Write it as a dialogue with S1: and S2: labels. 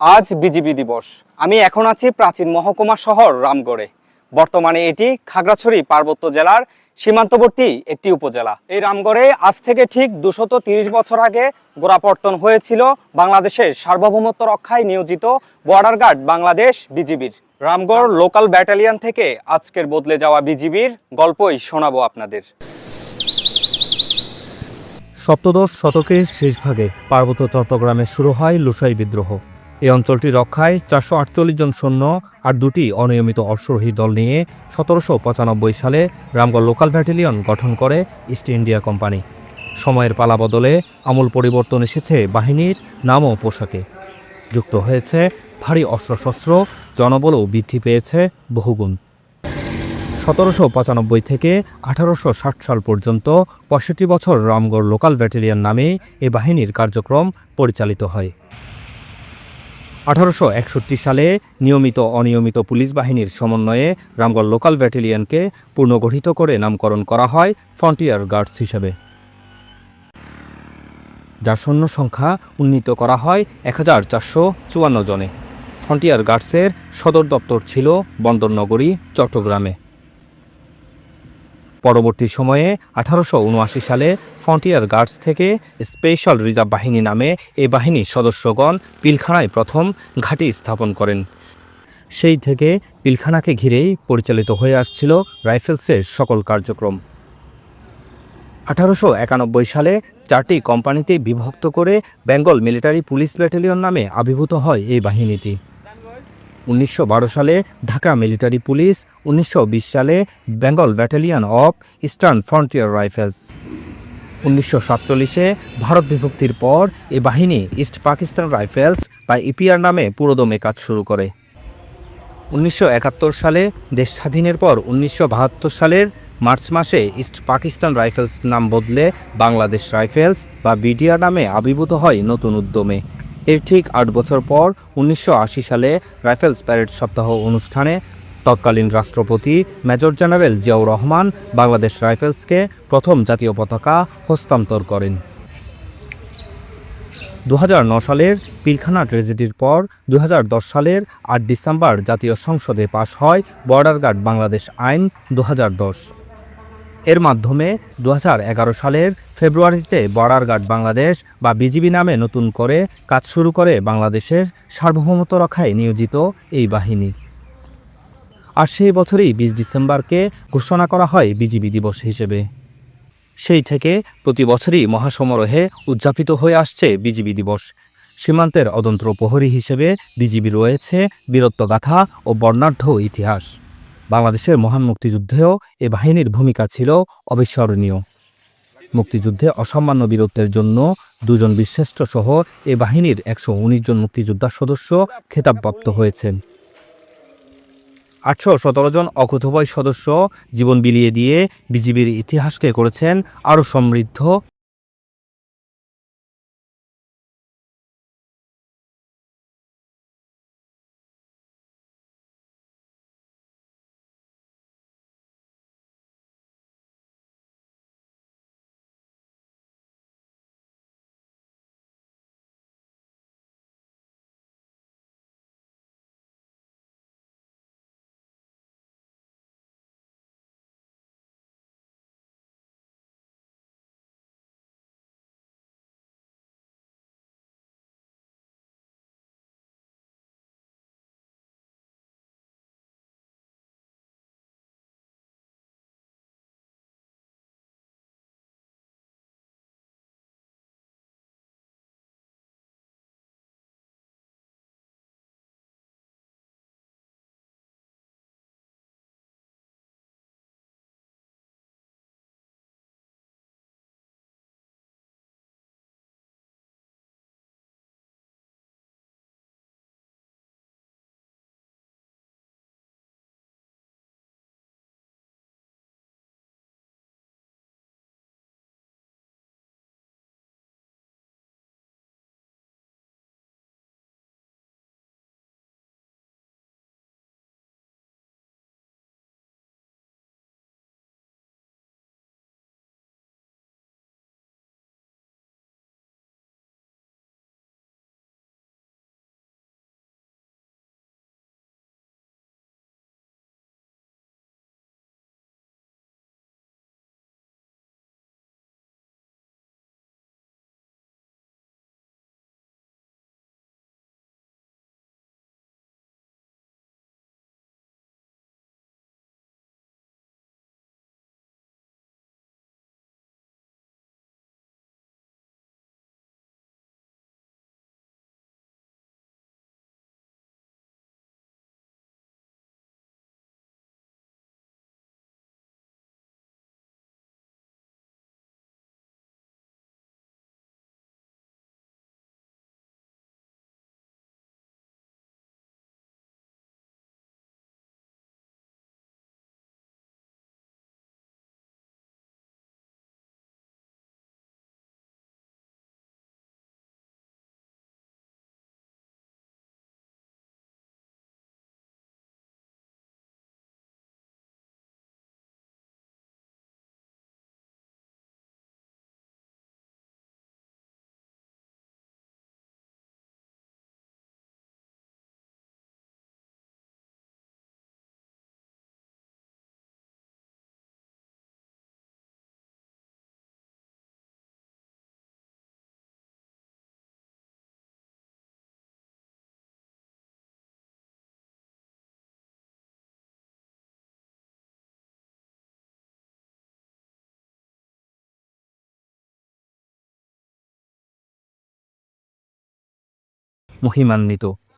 S1: আজ বিজিবি দিবস। আমি এখন আছি প্রাচীন মহকুমা শহর রামগড়ে। বর্তমানে এটি খাগড়াছড়ি পার্বত্য জেলার সীমান্তবর্তী একটি উপজেলা। এই রামগড়ে আজ থেকে ঠিক দুশত তিরিশ বছর আগে গোড়াপর্তন হয়েছিল বাংলাদেশের সার্বভৌমত্ব রক্ষায় নিয়োজিত বর্ডার গার্ড বাংলাদেশ বিজিবির। রামগড় লোকাল ব্যাটালিয়ন থেকে আজকের বদলে যাওয়া বিজিবির গল্পই শোনাবো আপনাদের।
S2: সপ্তদশ শতকের শেষভাগে পার্বত্য চট্টগ্রামে শুরু হয় লুসাই বিদ্রোহ। এই অঞ্চলটি রক্ষায় চারশো আটচল্লিশ জন সৈন্য আর দুটি অনিয়মিত অশ্বারোহী দল নিয়ে সতেরোশো পঁচানব্বই সালে রামগড় লোকাল ব্যাটালিয়ন গঠন করে ইস্ট ইন্ডিয়া কোম্পানি। সময়ের পালা বদলে আমূল পরিবর্তন এসেছে বাহিনীর নাম ও পোশাকে। যুক্ত হয়েছে ভারী অস্ত্রশস্ত্র, জনবলও বৃদ্ধি পেয়েছে বহুগুণ। সতেরোশো পঁচানব্বই থেকে আঠারোশো ষাট সাল পর্যন্ত পঁয়ষট্টি বছর রামগড় লোকাল ব্যাটালিয়ন নামে এ বাহিনীর কার্যক্রম পরিচালিত হয়। আঠারোশো একষট্টি সালে নিয়মিত অনিয়মিত পুলিশ বাহিনীর সমন্বয়ে রামগড় লোকাল ব্যাটালিয়নকে পুনর্গঠিত করে নামকরণ করা হয় ফ্রন্টিয়ার গার্ডস হিসেবে। যার সৈন্য সংখ্যা উন্নীত করা হয় এক হাজার চারশো চুয়ান্ন জনে। ফ্রন্টিয়ার গার্ডসের সদর দপ্তর ছিল বন্দরনগরী চট্টগ্রামে। পরবর্তী সময়ে আঠারোশো উনআশি সালে ফ্রন্টিয়ার গার্ডস থেকে স্পেশাল রিজার্ভ বাহিনী নামে এই বাহিনীর সদস্যগণ পিলখানায় প্রথম ঘাঁটি স্থাপন করেন। সেই থেকে পিলখানাকে ঘিরেই পরিচালিত হয়ে আসছিল রাইফেলসের সকল কার্যক্রম। আঠারোশো একানব্বই সালে চারটি কোম্পানিতে বিভক্ত করে বেঙ্গল মিলিটারি পুলিশ ব্যাটালিয়ন নামে আবির্ভূত হয় এই বাহিনীটি। উনিশশো বারো সালে ঢাকা মিলিটারি পুলিশ, উনিশশো বিশ সালে Bengal battalion of Eastern frontier rifles. উনিশশো সাতচল্লিশে ভারত বিভক্তির পর এ বাহিনী ইস্ট পাকিস্তান রাইফেলস বা ইপিআর নামে পুরোদমে কাজ শুরু করে। উনিশশো একাত্তর সালে দেশ স্বাধীনের পর উনিশশো বাহাত্তর সালের মার্চ মাসে ইস্ট পাকিস্তান রাইফেলস নাম বদলে বাংলাদেশ রাইফেলস বা বিডিআর নামে আবির্ভূত হয় নতুন উদ্যমে। এর ঠিক আট বছর পর উনিশশো আশি সালে রাইফেলস প্যারেড সপ্তাহ অনুষ্ঠানে তৎকালীন রাষ্ট্রপতি মেজর জেনারেল জিয়াউর রহমান বাংলাদেশ রাইফেলসকে প্রথম জাতীয় পতাকা হস্তান্তর করেন। দু সালের পিলখানা ট্রেজেডির পর দু হাজার দশ সালের আট ডিসেম্বর জাতীয় সংসদে পাশ হয় বর্ডার গার্ড বাংলাদেশ আইন দু হাজার দশ। এর মাধ্যমে দু হাজার এগারো সালের ফেব্রুয়ারিতে বর্ডার গার্ড বাংলাদেশ বা বিজিবি নামে নতুন করে কাজ শুরু করে বাংলাদেশের সার্বভৌমত্ব রক্ষায় নিয়োজিত এই বাহিনী। আর সেই বছরই বিশ ডিসেম্বরকে ঘোষণা করা হয় বিজিবি দিবস হিসেবে। সেই থেকে প্রতি বছরই মহাসমারোহে উদযাপিত হয়ে আসছে বিজিবি দিবস। সীমান্তের অদন্ত্র প্রহরী হিসেবে বিজিবি রয়েছে বীরত্বগাথা ও বর্ণাঢ্য ইতিহাস। বাংলাদেশের মহান মুক্তিযুদ্ধেও এ বাহিনীর ভূমিকা ছিল অবিস্মরণীয়। মুক্তিযুদ্ধে অসামান্য বীরত্বের জন্য দুজন বীরশ্রেষ্ঠ সহ এ বাহিনীর একশো উনিশ জন মুক্তিযোদ্ধা সদস্য খেতাবপ্রাপ্ত হয়েছেন। আটশো সতেরো জন অকুতভয় সদস্য জীবন বিলিয়ে দিয়ে বিজিবির ইতিহাসকে করেছেন আরও সমৃদ্ধ মহিমান্বিত